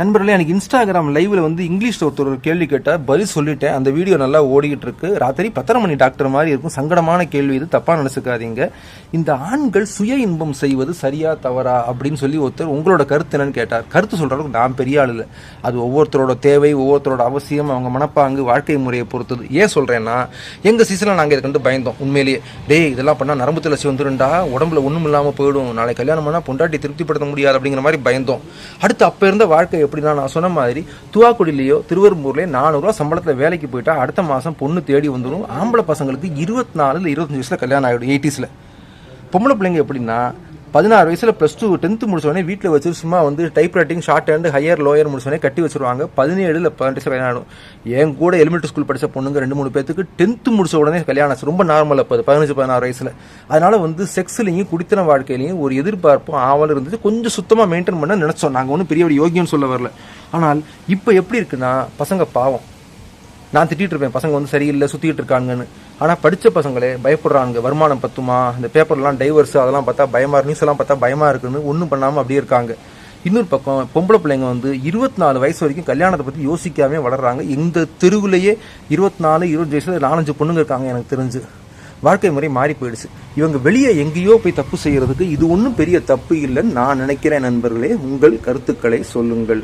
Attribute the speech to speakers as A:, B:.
A: நண்பர்களே எனக்கு இன்ஸ்டாகிராம் லைவ்ல வந்து இங்கிலீஷ்ல ஒருத்தர் ஒரு கேள்வி கேட்டா பதில் சொல்லிட்டேன். அந்த வீடியோ நல்லா ஓடிக்கிட்டு இருக்கு. ராத்திரி பத்தரை மணி டாக்டர் மாதிரி இருக்கும். சங்கடமான கேள்வி இது. தப்பா நினைச்சுக்காதீங்க. இந்த ஆண்கள் சுய இன்பம் செய்வது சரியா தவறா அப்படின்னு சொல்லி ஒருத்தர் உங்களோட கருத்து என்னன்னு கேட்டார். கருத்து சொல்றதுக்கு நான் பெரிய ஆள் இல்லை. அது ஒவ்வொருத்தரோட தேவை ஒவ்வொருத்தரோட அவசியம் அவங்க மனப்பாங்கு வாழ்க்கை முறையை பொறுத்தது. ஏன் சொல்றேன்னா எங்க சீசன்ல நாங்க இதுக்கு வந்து பயந்தோம். உண்மையிலேயே. டேய் இதெல்லாம் பண்ணா நரம்பு தளர்ச்சி வந்துருண்டா உடம்புல ஒண்ணும் இல்லாம போயிடும். நாளை கல்யாணம் பண்ணா பொண்டாட்டி திருப்திப்படுத்த முடியாது அப்படிங்கிற மாதிரி பயந்தோம். அடுத்து அப்ப இருந்த வாழ்க்கை எப்படின்னா நான் சொன்ன மாதிரி துவாக்குடியிலயோ திருவெரும்பூர்லயோ நானூறுரூவா சம்பளத்தில் வேலைக்கு போயிட்டா அடுத்த மாதம் பொண்ணு தேடி வந்துடும் ஆம்பளை பசங்களுக்கு இருபத்தி நாலுல இருபத்தஞ்சு வயசில் கல்யாணம் ஆகிடும் எயிட்டிஸில் பொம்பளை பிள்ளைங்க எப்படின்னா பதினாறு வயசில் ப்ளஸ் டூ டென்த்து முடிச்சோடனே வீட்டில் வச்சு சும்மா வந்து type writing shorthand higher lower முடிச்சோடனே கட்டி வச்சிருவாங்க. பதினேழில் பதினெட்டு கல்யாணம் ஆகும். என் கூட எலிமெண்ட்ரி ஸ்கூல் படித்த பொண்ணுங்க ரெண்டு மூணு பேத்துக்கு டென்த்து முடிச்ச உடனே கல்யாணம் ஆச்சு. ரொம்ப நார்மல் அப்போ பதினஞ்சு பதினாறு வயசில். அதனால் வந்து செக்ஸ்லையும் குடித்தன வாழ்க்கையிலையும் ஒரு எதிர்பார்ப்பும் ஆவலும் இருந்துச்சு கொஞ்சம் சுத்தமாக மெயின்டைன் பண்ண நினச்சோம். நாங்கள் ஒன்றும் பெரிய ஒரு சொல்ல வரல. ஆனால் இப்போ எப்படி இருக்குன்னா பசங்க பாவம். நான் திட்டிகிட்டு இருப்பேன். பசங்க வந்து சரியில்லை சுற்றிக்கிட்டு இருக்காங்கன்னு. ஆனால் படித்த பசங்களே பயப்படுறாங்க வருமானம் பத்துமா? இந்த பேப்பர்லாம் டைவர்ஸ் அதெல்லாம் பார்த்தா பயமாக நியூஸ் எல்லாம் பார்த்தா பயமாக இருக்குன்னு ஒன்றும் பண்ணாமல் அப்படியே இருக்காங்க. இன்னொரு பக்கம் பொம்பளை பிள்ளைங்க வந்து இருபத்தி நாலு வயசு வரைக்கும் கல்யாணத்தை பற்றி யோசிக்காமே வளர்றாங்க. இந்த தெருவுலேயே இருபத்தி நாலு இருபது வயசுல நாலஞ்சு பொண்ணுங்க இருக்காங்க எனக்கு தெரிஞ்சு. வாழ்க்கை முறை மாறி போயிடுச்சு. இவங்க வெளியே எங்கேயோ போய் தப்பு செய்கிறதுக்கு இது ஒன்றும் பெரிய தப்பு இல்லைன்னு நான் நினைக்கிறேன் நண்பர்களே. உங்கள் கருத்துக்களை சொல்லுங்கள்.